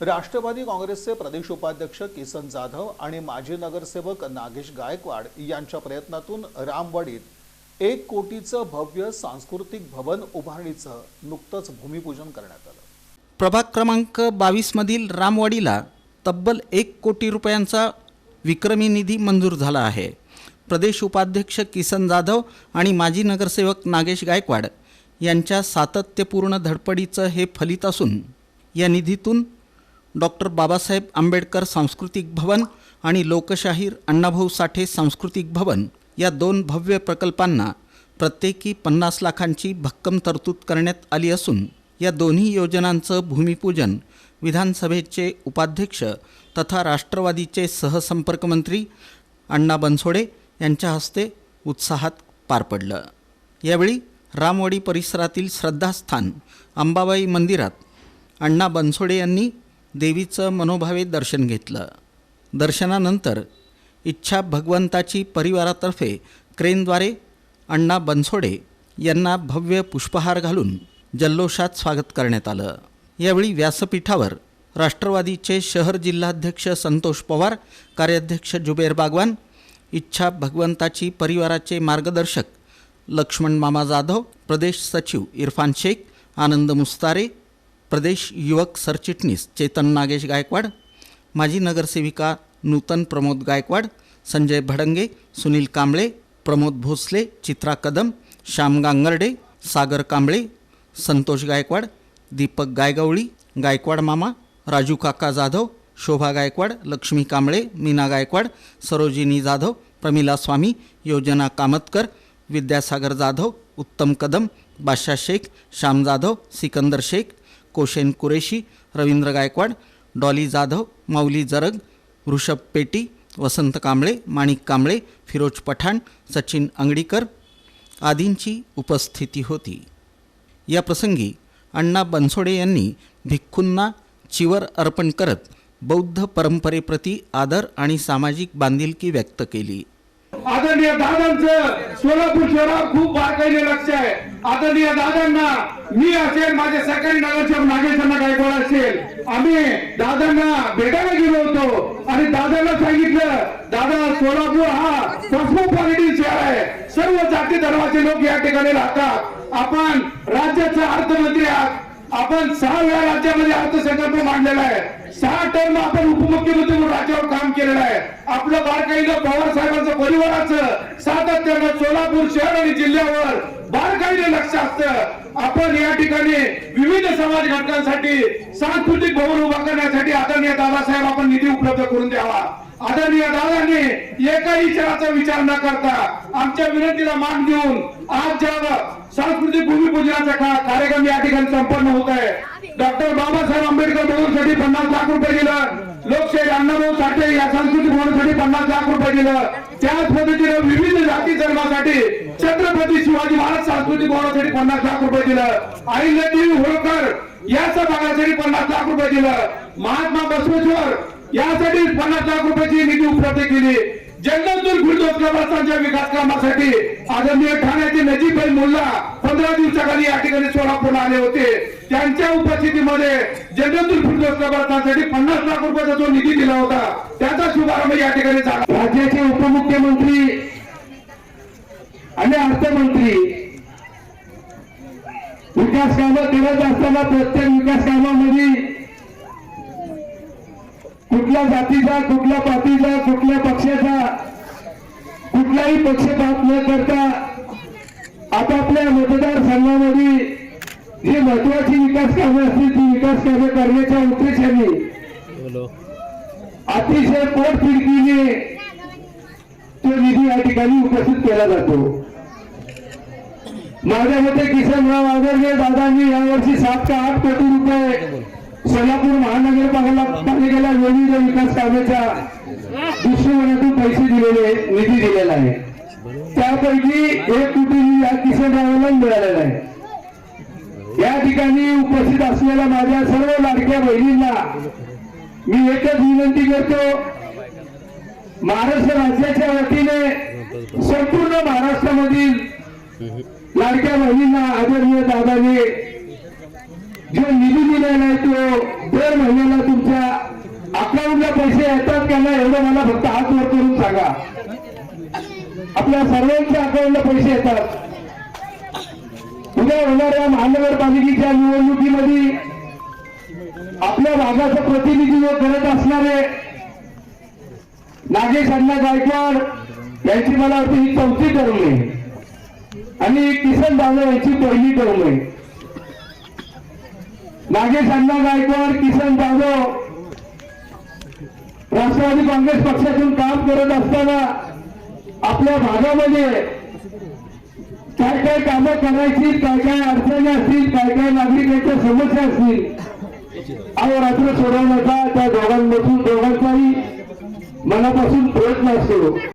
राष्ट्रवादी काँग्रेसचे प्रदेश उपाध्यक्ष किसन जाधव आणि माजी नगरसेवक नागेश गायकवाड यांच्या प्रयत्नातून रामवाडीत एक कोटीचं भव्य सांस्कृतिक भवन उभारणीचं नुकतंच भूमिपूजन करण्यात आलं. प्रभाग क्रमांक बावीसमधील रामवाडीला तब्बल एक कोटी रुपयांचा विक्रमी निधी मंजूर झाला आहे. प्रदेश उपाध्यक्ष किसन जाधव आणि माजी नगरसेवक नागेश गायकवाड यांच्या सातत्यपूर्ण धडपडीचं हे फलित असून या निधीतून डॉक्टर बाबासाहेब आंबेडकर सांस्कृतिक भवन आणि लोकशाहीर अण्णाभाऊ साठे सांस्कृतिक भवन या दोन भव्य प्रकल्पांना प्रत्येकी पन्नास लाखांची भक्कम तरतूद करण्यात आली असून या दोन्ही योजनांचं भूमिपूजन विधानसभेचे उपाध्यक्ष तथा राष्ट्रवादीचे सहसंपर्कमंत्री अण्णा बनसोडे यांच्या हस्ते उत्साहात पार पडलं. यावेळी रामवाडी परिसरातील श्रद्धास्थान अंबाबाई मंदिरात अण्णा बनसोडे यांनी देवीचं मनोभावे दर्शन घेतलं. दर्शनानंतर इच्छा भगवंताची परिवारातर्फे क्रेनद्वारे अण्णा बनसोडे यांना भव्य पुष्पहार घालून जल्लोषात स्वागत करण्यात आलं. यावेळी व्यासपीठावर राष्ट्रवादीचे शहर जिल्हाध्यक्ष संतोष पवार कार्याध्यक्ष जुबेर बागवान इच्छा भगवंताची परिवाराचे मार्गदर्शक लक्ष्मण मामा जाधव प्रदेश सचिव इरफान शेख आनंद मुस्तारे प्रदेश युवक सरचिटणीस चेतन नागेश गायकवाड माजी नगरसेविका नूतन प्रमोद गायकवाड संजय भडंगे सुनील कांबळे प्रमोद भोसले चित्रा कदम श्याम गांगर्डे सागर कांबळे संतोष गायकवाड दीपक गायगवळी गायकवाड मामा राजू काका जाधव शोभा गायकवाड लक्ष्मी कांबळे मीना गायकवाड सरोजिनी जाधव प्रमिला स्वामी योजना कामतकर विद्यासागर जाधव उत्तम कदम बादशाह शेख श्याम जाधव सिकंदर शेख कोशेन कुरेशी रवींद्र गायकवाड डॉली जाधव माऊली जरग वृषभ पेटी वसंत कांबळे माणिक कांबळे फिरोज पठाण सचिन अंगडीकर आदींची उपस्थिती होती. या प्रसंगी अण्णा बनसोडे यांनी भिक्खूंना चिवर अर्पण करत बौद्ध परंपरेप्रती आदर आणि सामाजिक बांधिलकी व्यक्त केली. आदरणीय दादांचं सोलापूर शहरावर खूप बारकाईने लक्ष आहे. आदरणीय दादांना मी असेल माझे सरकारी नगरसेवक नागेशांना गायकवाड असेल. आम्ही दादांना भेटायला गेलो होतो आणि दादांना सांगितलं दादा सोलापूर हा कॉस्मोपॉलिटिन शहर आहे. सर्व जाती धर्माचे लोक या ठिकाणी राहतात. आपण राज्याचा अर्थमंत्री आहात. आपण सहा वेळा राज्यामध्ये अर्थसंकल्प मांडलेला आहे. सहा टर्म आपण उपमुख्यमंत्री म्हणून राज्यावर काम केलेलं आहे. आपलं बारकाईनं पवार साहेबांचं परिवाराचं सातत्यानं सोलापूर शहर आणि जिल्ह्यावर बारकाईने लक्ष असतं. आपण या ठिकाणी विविध समाज घटकांसाठी सांस्कृतिक भवन उभा करण्यासाठी आदरणीय दादासाहेब आपण निधी उपलब्ध करून द्यावा. आदरणीय दादांनी एकाही विचाराचा विचार न करता आमच्या विनंतीला मान देऊन आज ज्या सांस्कृतिक भूमिपूजनाचा का- कार्यक्रम या ठिकाणी संपन्न होत आहे. डॉक्टर बाबासाहेब आंबेडकर भवनसाठी पन्नास लाख रुपये दिलं. लोकशाही अण्णाभाऊ साठे या सांस्कृतिक भवनासाठी पन्नास लाख रुपये दिलं. त्याच पद्धतीनं विविध जाती धर्मासाठी छत्रपती शिवाजी महाराज सांस्कृतिक भवनासाठी पन्नास लाख रुपये दिलं. आई अहिल्यादेवी होळकर याचा भागासाठी पन्नास लाख रुपये दिलं. महात्मा बसवेश्वर यासाठी पन्नास लाख रुपयाची निधी उपलब्ध केली. जंगलतूर जंगलतून फिरदोसच्या विकास कामासाठी. आदरणीय ठाण्याचे नजीब मुल्ला पंधरा दिवसाखाली या ठिकाणी सोलापूरला आले होते. त्यांच्या उपस्थितीमध्ये जंगलतूर जंगलतून फिरदोससाठी पन्नास लाख रुपयाचा जो निधी दिला होता त्याचा शुभारंभ या ठिकाणी झाला. राज्याचे उपमुख्यमंत्री आणि अर्थमंत्री विकास कामं करत असताना प्रत्येक विकास कामामध्ये कुठल्या जातीचा कुठल्या पातीचा कुठल्या पक्षाचा कुठलाही पक्षपात न करता आपापल्या मतदारसंघामध्ये जी महत्वाची विकास कामे असतील ती विकास कामे करण्याच्या उद्देशाने अतिशय पोटतिडकीने तो निधी या ठिकाणी उपस्थित केला जातो. माझ्या मते किसनराव आगरगे दादांनी यावर्षी सात का आठ कोटी रुपये सोलापूर महानगरपालिकेला पालिकेला विविध विकास कामाच्या दृष्टिकोनातून पैसे दिलेले निधी दिलेला आहे. त्यापैकी एक कोटी निधी या किसनरावाला मिळालेला आहे. या ठिकाणी उपस्थित असलेल्या माझ्या सर्व लाडक्या बहिणींना मी एकच विनंती करतो महाराष्ट्र राज्याच्या वतीने संपूर्ण महाराष्ट्रामधील लाडक्या बहिणींना आदरणीय दादाने जो निधी दिलेला आहे तो दर महिन्याला तुमच्या अकाउंटला पैसे येतात का नाही एवढं मला फक्त हात वर करून सांगा. आपल्या सर्वांच्या अकाउंटला पैसे येतात. उद्या होणाऱ्या महानगरपालिकेच्या निवडणुकीमध्ये आपल्या भागाचं प्रतिनिधित्व करत असणारे नागेश अण्णा गायकवाड यांची मला वाटते ही चौथी टर्म आहे. आणि किसन दादा यांची पहिली टर्म आहे. नागेश अण्णा गायकवाड किसन जाधव. राष्ट्रवादी काँग्रेस पक्षातून काम करत असताना आपल्या भागामध्ये काय काय कामं करायची काय काय अडचणी असतील काय काय नागरिकांच्या समस्या असतील अहोरात्र सोडवण्याचा त्या दोघांमधून दोघांचाही मनापासून प्रयत्न असतो.